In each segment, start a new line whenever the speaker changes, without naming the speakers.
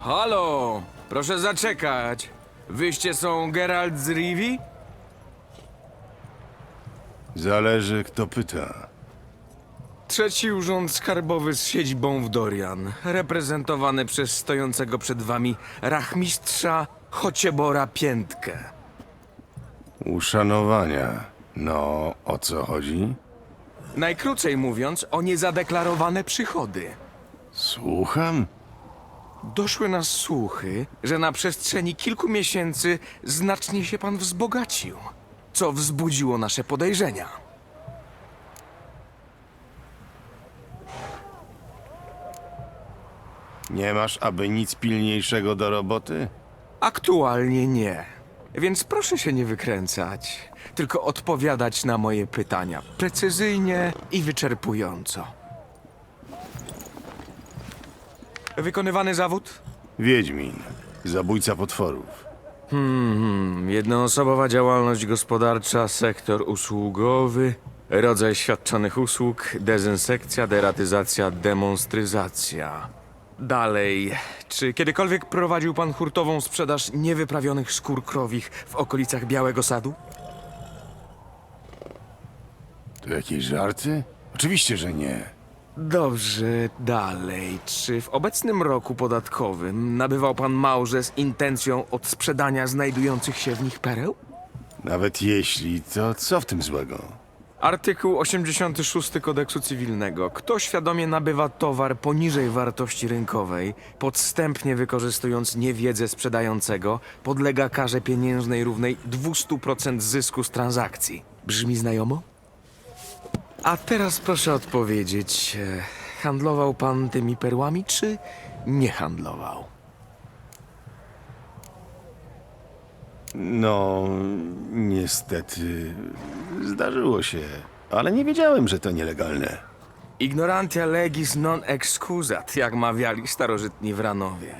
Halo, proszę zaczekać. Wyście są Geralt z Rivi?
Zależy, kto pyta.
Trzeci urząd skarbowy z siedzibą w Dorian, reprezentowany przez stojącego przed wami rachmistrza Chociebora Piętkę.
Uszanowania. No, o co chodzi?
Najkrócej mówiąc, o niezadeklarowane przychody.
Słucham?
Doszły nas słuchy, że na przestrzeni kilku miesięcy znacznie się pan wzbogacił, co wzbudziło nasze podejrzenia.
Nie masz aby nic pilniejszego do roboty?
Aktualnie nie. Więc proszę się nie wykręcać, tylko odpowiadać na moje pytania precyzyjnie i wyczerpująco. Wykonywany zawód?
Wiedźmin. Zabójca potworów.
Hmm, jednoosobowa działalność gospodarcza, sektor usługowy, rodzaj świadczonych usług, dezynsekcja, deratyzacja, demonstryzacja. Dalej, czy kiedykolwiek prowadził pan hurtową sprzedaż niewyprawionych skór krowich w okolicach Białego Sadu?
To jakieś żarty? Oczywiście, że nie.
Dobrze, dalej. Czy w obecnym roku podatkowym nabywał pan małże z intencją odsprzedania znajdujących się w nich pereł?
Nawet jeśli, to co w tym złego?
Artykuł 86 kodeksu cywilnego. Kto świadomie nabywa towar poniżej wartości rynkowej, podstępnie wykorzystując niewiedzę sprzedającego, podlega karze pieniężnej równej 200% zysku z transakcji. Brzmi znajomo? A teraz proszę odpowiedzieć, e, handlował pan tymi perłami, czy nie handlował?
No, niestety, zdarzyło się. Ale nie wiedziałem, że to nielegalne.
Ignorantia legis non excusat, jak mawiali starożytni Wranowie.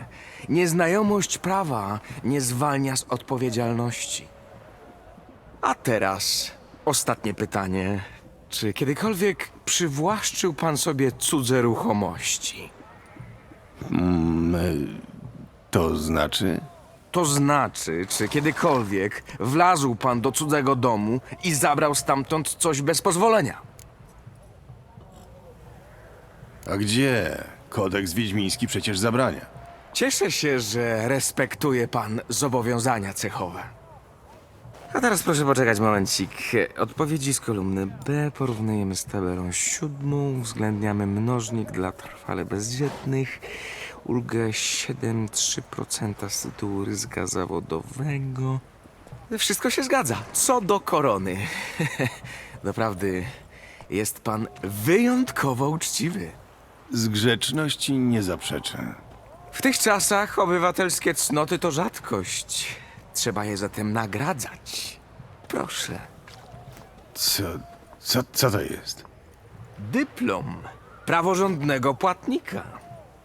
Nieznajomość prawa nie zwalnia z odpowiedzialności. A teraz ostatnie pytanie. Czy kiedykolwiek przywłaszczył pan sobie cudze ruchomości?
Mm, e, to znaczy?
To znaczy, czy kiedykolwiek wlazł pan do cudzego domu i zabrał stamtąd coś bez pozwolenia?
A gdzie? Kodeks wiedźmiński przecież zabrania.
Cieszę się, że respektuje pan zobowiązania cechowe. A teraz proszę poczekać momencik. Odpowiedzi z kolumny B porównujemy z tabelą siódmą, uwzględniamy mnożnik dla trwale bezdzietnych, ulgę 7,3% z tytułu ryzyka zawodowego. Wszystko się zgadza. Co do korony. Doprawdy, jest pan wyjątkowo uczciwy.
Z grzeczności nie zaprzeczę.
W tych czasach obywatelskie cnoty to rzadkość. Trzeba je zatem nagradzać. Proszę.
Co, co, co to jest?
Dyplom praworządnego płatnika.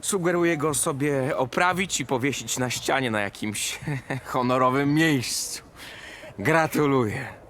Sugeruję go sobie oprawić i powiesić na ścianie na jakimś honorowym miejscu. Gratuluję.